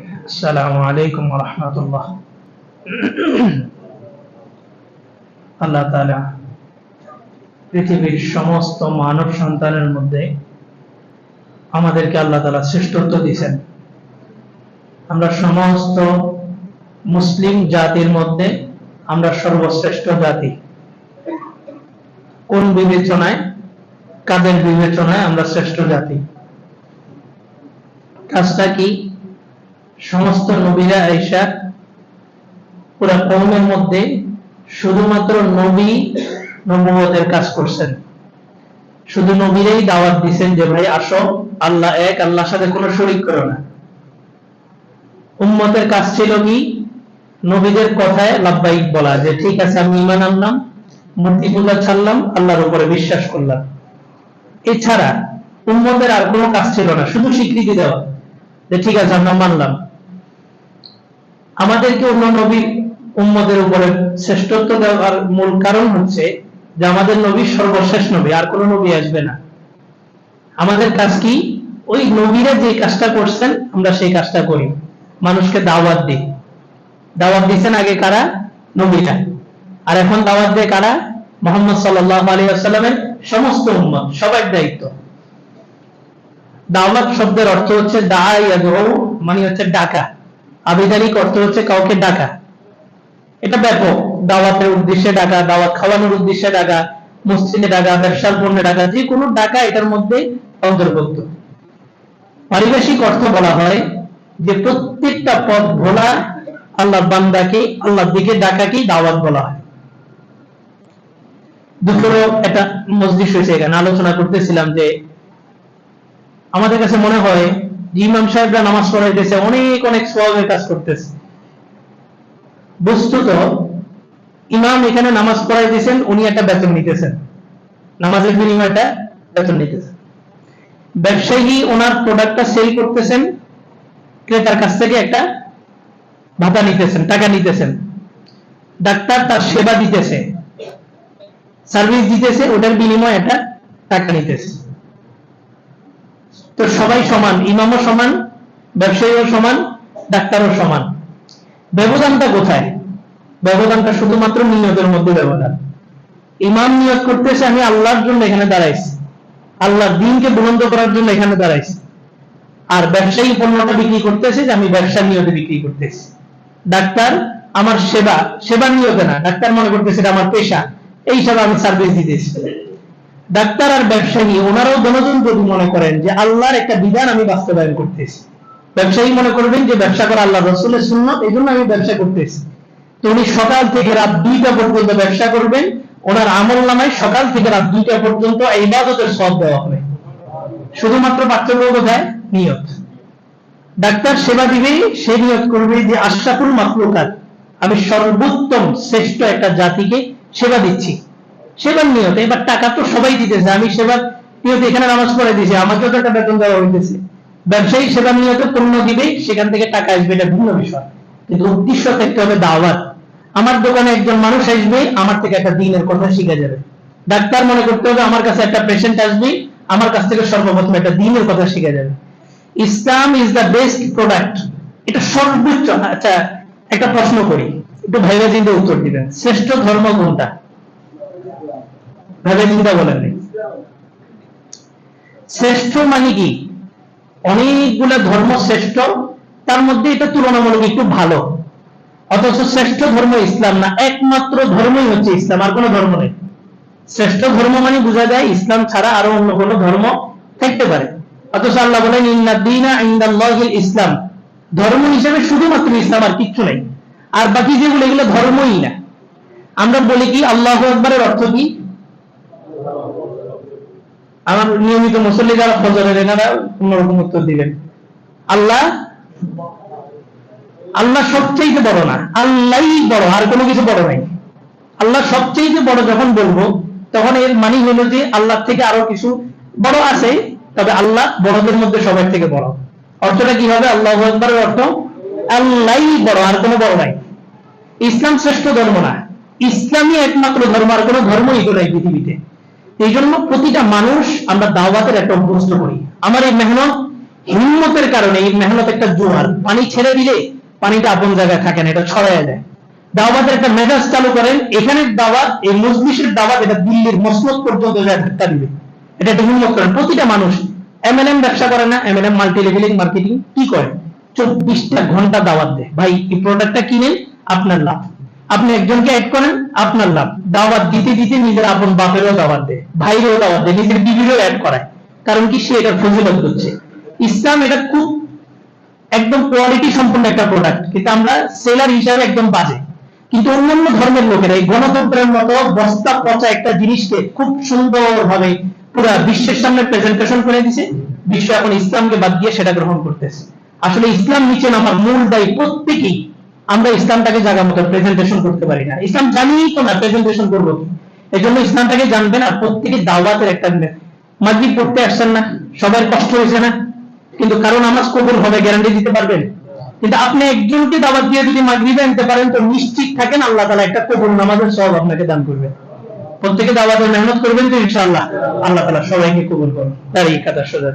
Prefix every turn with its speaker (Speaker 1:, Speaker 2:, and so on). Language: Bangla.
Speaker 1: আসসালামু আলাইকুম রহমতুল্লাহ আল্লাহ তাআলা পৃথিবীর সমস্ত মানব সন্তানের মধ্যে আমাদেরকে আল্লাহ তাআলা শ্রেষ্ঠত্ব দিয়েছেন। আমরা সমস্ত মুসলিম জাতির মধ্যে আমরা সর্বশ্রেষ্ঠ জাতি। কোন বিবেচনায়? কাদের বিবেচনায় আমরা শ্রেষ্ঠ জাতি? কাজটা কি? সমস্ত নবীরা আইসা পুরা কৌমের মধ্যে শুধুমাত্র নবী নবুয়তের কাজ করছেন। শুধু নবীরাই দাওয়াত দিছেন যে, ভাই, আসো, আল্লাহ এক, আল্লাহর সাথে কোনো শরিক করো না। উম্মতের কাজ ছিল কি? নবীদের কথায় লাভবাহিক বলা, যে, ঠিক আছে, আমি ইমান আনলাম, মূর্তি পূজা ছাড়লাম, আল্লাহর উপরে বিশ্বাস করলাম। এছাড়া উম্মতের আর কোনো কাজ ছিল না, শুধু স্বীকৃতি দেওয়া, যে, ঠিক আছে, আমরা মানলাম। আমাদেরকে অন্য নবীর উম্মদের উপরে শ্রেষ্ঠত্ব দেওয়ার মূল কারণ হচ্ছে যে আমাদের নবী সর্বশেষ নবী, আর কোনো নবী আসবে না। আমাদের কাজ কি? ওই নবীরা যে কাজটা করছেন, আমরা সেই কাজটা করি। মানুষকে দাওয়াত দিই। দাওয়াত দিচ্ছেন আগে কারা? নবীরা। আর এখন দাওয়াত দেয় কারা? মোহাম্মদ সাল্লাহ আলী আসাল্লামের সমস্ত উম্মত, সবার দায়িত্ব। দাওয়াত শব্দের অর্থ হচ্ছে দা মানে হচ্ছে ডাকা। আবিধানিক অর্থ হচ্ছে কাউকে ডাকা। এটা ব্যাপক। দাওয়াতের উদ্দেশ্যে ডাকা, দাওয়াত খাওয়ানোর উদ্দেশ্যে ডাকা, মসজিদে ডাকা, ব্যবসার পণ্যে ডাকা, যে কোনো ডাকা এটার মধ্যে অন্তর্ভুক্ত। পারিভাষিক অর্থ বলা হয় যে প্রত্যেকটা পথ ভোলা আল্লাহ বান্দাকে, আল্লাহর দিকে ডাকাকেই দাওয়াত বলা হয়। দুপুরও একটা মসজিদ হয়েছে এখানে। আলোচনা করতেছিলাম যে আমাদের কাছে মনে হয় ইমাম সাহেবরা নামাজ পড়াইতেছে, অনেক অনেক সবের কাজ করতেছে। বস্তুত, ইমাম এখানে নামাজ পড়াইতেছেন, উনি একটা বেতন নিতেছেন। নামাজের বিনিময়টা বেতন নিতেছেন। ব্যবসায়ী ওনার প্রোডাক্টটা সেল করতেছেন, ক্রেতার কাছ থেকে একটা ভাতা নিতেছেন, টাকা নিতেছেন। ডাক্তার তার সেবা দিতেছে, সার্ভিস দিতেছে, ওটার বিনিময়ে একটা টাকা নিতেছে। তো সবাই সমান, ইমামও সমান, ব্যবসায়ীও সমান, ডাক্তারও সমান। ব্যবধানটা কোথায়? ব্যবধানটা শুধুমাত্র নিয়তের মধ্যে ব্যবধান। ইমাম নিয়ত করতেছে, আমি আল্লাহর জন্য এখানে দাঁড়াইছি। আল্লাহর দিনকে বুলন্দ করার জন্য এখানে দাঁড়াইছি। আর ব্যবসায়ী পণ্যটা বিক্রি করতেছে যে আমি ব্যবসা নিয়তে বিক্রি করতেছি। ডাক্তার আমার সেবা সেবা নিয়তে না, ডাক্তার মনে করতেছে এটা আমার পেশা। এই সেবা আমি সার্ভিস দিতেছি। ডাক্তার আর ব্যবসায়ী, ওনারাও দনজন যদি মনে করেন যে আল্লাহর একটা বিধান আমি বাস্তবায়ন করতেছি। ব্যবসায়ী মনে করবেন যে ব্যবসা করা আল্লাহ রসুলের সুন্নত এই জন্য আমি ব্যবসা করতেছি। তো উনি সকাল থেকে রাত দুইটা পর্যন্ত ব্যবসা করবেন, ওনার আমল নামায় সকাল থেকে রাত দুইটা পর্যন্ত এই বাদতের সব দেওয়া হবে। শুধুমাত্র পার্থক্য কোথায় নিয়ত। ডাক্তার সেবা দিবে সে নিয়ত করবে যে আশরাফুল মাকলুকাত আমি সর্বোত্তম, শ্রেষ্ঠ একটা জাতিকে সেবা দিচ্ছি। সেবার নিয়ত, এবার টাকা তো সবাই দিতেছে, আমি সেবার নিয়ত এখানে নামাজ পড়ে দিয়েছি, আমাকেও তো একটা বেতন দেওয়া হইতেছে। ব্যবসায়ী সেবা নিয়ত পণ্য দিবে, সেখান থেকে টাকা আসবে, এটা ভিন্ন বিষয়। কিন্তু উদ্দেশ্য থাকতে হবে দাওয়াত। আমার দোকানে একজন মানুষ আসবে, আমার থেকে একটা দিনের কথা শিখে যাবে। ডাক্তার মনে করতে হবে আমার কাছে একটা পেশেন্ট আসবে, আমার কাছ থেকে সর্বপ্রথম একটা দিনের কথা শিখে যাবে। Islam is the best product এটা সর্বোচ্চ আচ্ছা একটা প্রশ্ন করি। একটু ভাইবা চিন্তা উত্তর দিবেন। শ্রেষ্ঠ ধর্ম কোনটা? ভাইবা চিন্তা বলেন। শ্রেষ্ঠ মানে কি? অনেকগুলো ধর্ম শ্রেষ্ঠ, তার মধ্যে এটা তুলনামূলক একটু ভালো। অথচ শ্রেষ্ঠ ধর্ম ইসলাম না, একমাত্র ধর্মই হচ্ছে ইসলাম, আর কোনো ধর্ম নেই। শ্রেষ্ঠ ধর্ম মানে বোঝা যায় ইসলাম ছাড়া আরও অন্য কোনো ধর্ম থাকতে পারে। অথচ আল্লাহ বলেন ইন্নাদ্দিনা ইন্দাল্লাহিল ইসলাম। ধর্ম হিসেবে শুধুমাত্র ইসলাম আর কিচ্ছু নেই। আর বাকি যেগুলো, এগুলো ধর্মই না। আমরা বলি কি, আল্লাহ আকবরের অর্থ কি? আমার নিয়মিত মুসল্লি যারা ফজরের এনারা অন্যরকম উত্তর দিবেন। আল্লাহ আল্লাহ সবচেয়ে বড় না, আল্লাহই বড়, আর কোনো কিছু বড় নাই। আল্লাহ সবচেয়ে বড় যখন বলব, তখন এর মানে হলো যে আল্লাহ থেকে আরও কিছু বড় আছে, তবে আল্লাহ বড়দের মধ্যে সবার থেকে বড়। অর্থটা কি হবে? আল্লাহ আকবরের অর্থ, আল্লাহই বড়, আর কোনো বড় নাই। ইসলাম শ্রেষ্ঠ ধর্ম না। ইসলামই একমাত্র ধর্ম, আর কোনো ধর্মই তো নাই পৃথিবীতে। এই জন্য প্রতিটা মানুষ আমরা দাওয়াতের একটা অভ্যস্ত করি। আমার এই মেহনত হিম্মতের কারণে, এই মেহনত একটা জোয়ার। পানি ছেড়ে দিলে পানিটা আপন জায়গায় থাকে না, এটা ছড়াইয়া যায় দাওয়াতের একটা মেজাজ চালু করেন, এখানের দাওয়াত, এই মজলিসের দাওয়াত এটা দিল্লির মসনদ পর্যন্ত যায় ধাক্কা দিবে। এটা একটা হিম্মত করেন। প্রতিটা মানুষ এমএনএম ব্যবসা করে না এমএনএম মাল্টি লেভেলিং মার্কেটিং কি করে? চব্বিশটা ঘণ্টা দাওয়াত দেয়। ভাই, এই প্রোডাক্টটা কিনেন, আপনার লাভ। আপনি একজনকে অ্যাড করেন, আপনার লাভ। দাওয়াত দিতে দিতে নিজের আপন বাপেরও দাওয়াত দেয়, ভাইরও দাওয়াত দেয়, নিজের বিবিরও অ্যাড করায়। কারণ কি সে এটা ফজিলত করছে। ইসলাম এটা খুব একদম কোয়ালিটি সম্পন্ন একটা প্রোডাক্ট কিন্তু আমরা সেলার হিসাবে একদম বাজে। কিন্তু অন্যান্য ধর্মের লোকেরা এই গণতন্ত্রের মতো বস্তা পচা একটা জিনিসকে খুব সুন্দরভাবে পুরা বিশ্বের সামনে প্রেজেন্টেশন করে দিছে, বিশ্ব এখন ইসলামকে বাদ দিয়ে সেটা গ্রহণ করতেছে। আসলে ইসলাম নিচে নামার মূল দায়ী প্রত্যেকেই আমরা ইসলামটাকে জায়গা মতো প্রেজেন্টেশন করতে পারি না। ইসলাম জানিই তো না প্রেজেন্টেশন করব। এই জন্য ইসলামটাকে জানবেন আর প্রত্যেকে দাওয়াতের একটা মাগরিব পড়তে আসছেন না সবার কষ্ট হয়েছে না? কিন্তু কারও নামাজ কবুল হবে গ্যারান্টি দিতে পারবেন? কিন্তু আপনি একজনকে দাওয়াত দিয়ে যদি মাগরিবে আনতে পারেন, তো নিশ্চিত থাকেন আল্লাহ তালা একটা কবুল নামাজের সব আপনাকে দান করবে। প্রত্যেকে দাওয়াতের মেহনত করবেন তো ইনশাআল্লাহ। আল্লাহ তালা সবাইকে কবুল করুন। তার এই কথা সোজা